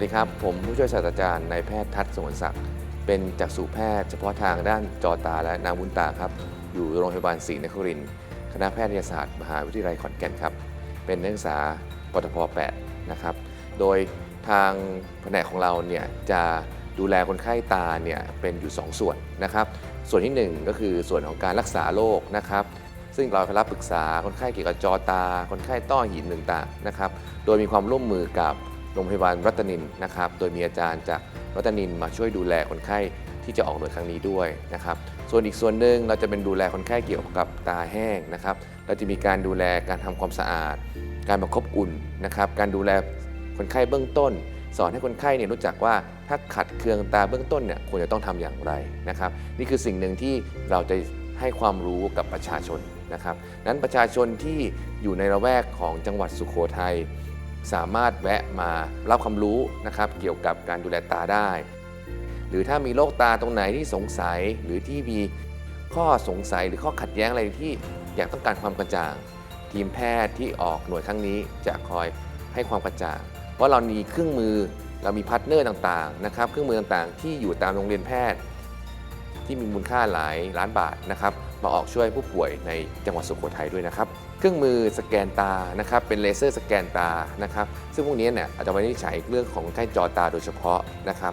สวัสดีครับ ผมผู้ช่วยศาสตราจารย์นายแพทย์ทัศน์สวนศักดิ์เป็นจักษุแพทย์เฉพาะทางด้านจอตาและน้ำวุ้นตาครับ อยู่โรงพยาบาลศรีนครินทร์คณะแพทยศาสตร์มหาวิทยาลัยขอนแก่นครับ เป็นนักศึกษาปตพ8นะครับ โดยทางแผนกของเราเนี่ยจะดูแลคนไข้ตาเนี่ยเป็นอยู่ 2 ส่วนนะครับ ส่วนที่ 1 ก็คือส่วนของการรักษาโรคนะครับ ซึ่งเราไปรับปรึกษาคนไข้เกี่ยวกับจอตา คนไข้ต้อหินต่างๆนะครับ โดยมีความร่วมมือกับ โรงพยาบาลรัตนินนะครับ โดยมีอาจารย์จากรัตนินมาช่วยดูแลคนไข้ที่จะออกหน่วยครั้งนี้ด้วยนะครับ ส่วนอีกส่วนหนึ่งเราจะเป็นดูแลคนไข้เกี่ยวกับตาแห้งนะครับ เราจะมีการดูแลการทำความสะอาด การประคบอุ่นนะครับ การดูแลคนไข้เบื้องต้น สอนให้คนไข้เนี่ยรู้จักว่าถ้าขัดเคืองตาเบื้องต้นเนี่ยควรจะต้องทำอย่างไรนะครับ นี่คือสิ่งหนึ่งที่เราจะให้ความรู้กับประชาชนนะครับ นั้นประชาชนที่อยู่ในละแวกของจังหวัดสุโขทัย สามารถแวะมารับความรู้นะครับเกี่ยวกับการดูแลตาได้ หรือถ้ามีโรคตาตรงไหนที่สงสัยหรือที่มีข้อสงสัยหรือข้อขัดแย้งอะไรที่อยากต้องการความกระจ่าง ทีมแพทย์ที่ออกหน่วยครั้งนี้จะคอยให้ความกระจ่าง เพราะเรามีเครื่องมือเรามีพาร์ทเนอร์ต่างๆนะครับเครื่องมือต่างๆ ที่อยู่ตามโรงเรียนแพทย์ ที่มีมูลค่าหลายล้านบาทนะครับ มาออกช่วยผู้ป่วยในจังหวัดสุโขทัยด้วยนะครับ เครื่องมือสแกนตานะครับเป็นเลเซอร์สแกนตานะครับซึ่งพวกนี้เนี่ยอาจจะไว้นิจฉัยเรื่องของคนไข้จอตาโดยเฉพาะนะครับ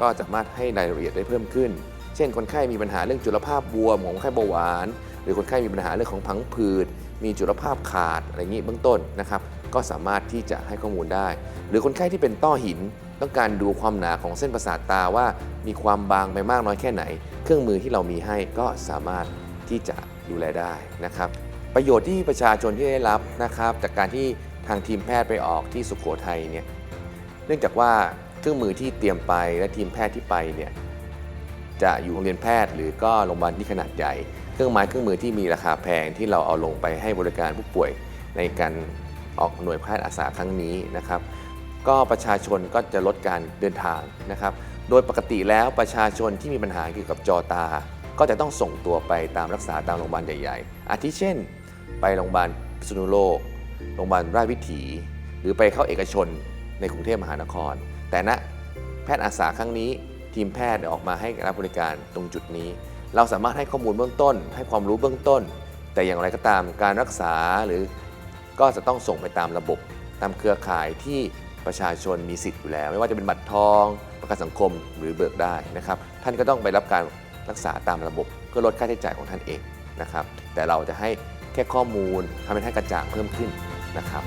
ก็สามารถให้รายละเอียดได้เพิ่มขึ้น เช่น คนไข้มีปัญหาเรื่องจุลภาพบวมของคนไข้เบาหวาน หรือคนไข้มีปัญหาเรื่องของพังผืดมีจุลภาพขาดอะไรอย่างนี้เบื้องต้นนะครับ ก็สามารถที่จะให้ข้อมูลได้ หรือคนไข้ที่เป็นต้อหิน ต้องการดูความหนาของเส้นประสาทตาว่ามีความบางไปมากน้อยแค่ไหน เครื่องมือที่เรามีให้ก็สามารถที่จะดูแลได้นะครับ ประโยชน์ที่ประชาชนที่ได้รับนะครับ จากการที่ทางทีมแพทย์ไปออกที่สุขโขทัยเนี่ยเนื่องจากว่าเครื่องมือที่เตรียมไปและทีมแพทย์ที่ไปเนี่ยจะอยู่โรงเรียนแพทย์ หรือก็โรงพยาบาลที่ขนาดใหญ่ เครื่องไม้เครื่องมือที่มีราคาแพงที่เราเอาลงไปให้บริการผู้ป่วยในการ ออกหน่วยแพทย์อาสาครั้งนี้นะครับก็ประชาชนก็จะลดการเดินทางนะครับ โดยปกติแล้วประชาชนที่มีปัญหาเกี่ยวกับจอตา ก็จะต้องส่งตัวไปตามรักษาตามโรงพยาบาลใหญ่ ๆ อาทิเช่น ไปโรงพยาบาลพิษณุโลก โรงพยาบาลราชวิถี หรือไปเข้าเอกชนในกรุงเทพมหานคร แต่ณแพทย์อาสาครั้งนี้ทีมแพทย์ออกมาให้รับบริการตรงจุดนี้ เราสามารถให้ข้อมูลเบื้องต้น ให้ความรู้เบื้องต้น แต่อย่างไรก็ตามการรักษาหรือ ก็จะต้องส่งไปตามระบบ ตามเครือข่ายที่ประชาชนมีสิทธิ์อยู่แล้ว ไม่ว่าจะเป็นบัตรทอง ประกันสังคมหรือเบิกได้นะครับ ท่านก็ต้องไปรับการรักษาตามระบบเพื่อลดค่าใช้จ่ายของท่านเองนะครับ แต่เราจะให้แค่ข้อมูลทำให้ท่านกระจ่างเพิ่มขึ้นนะครับ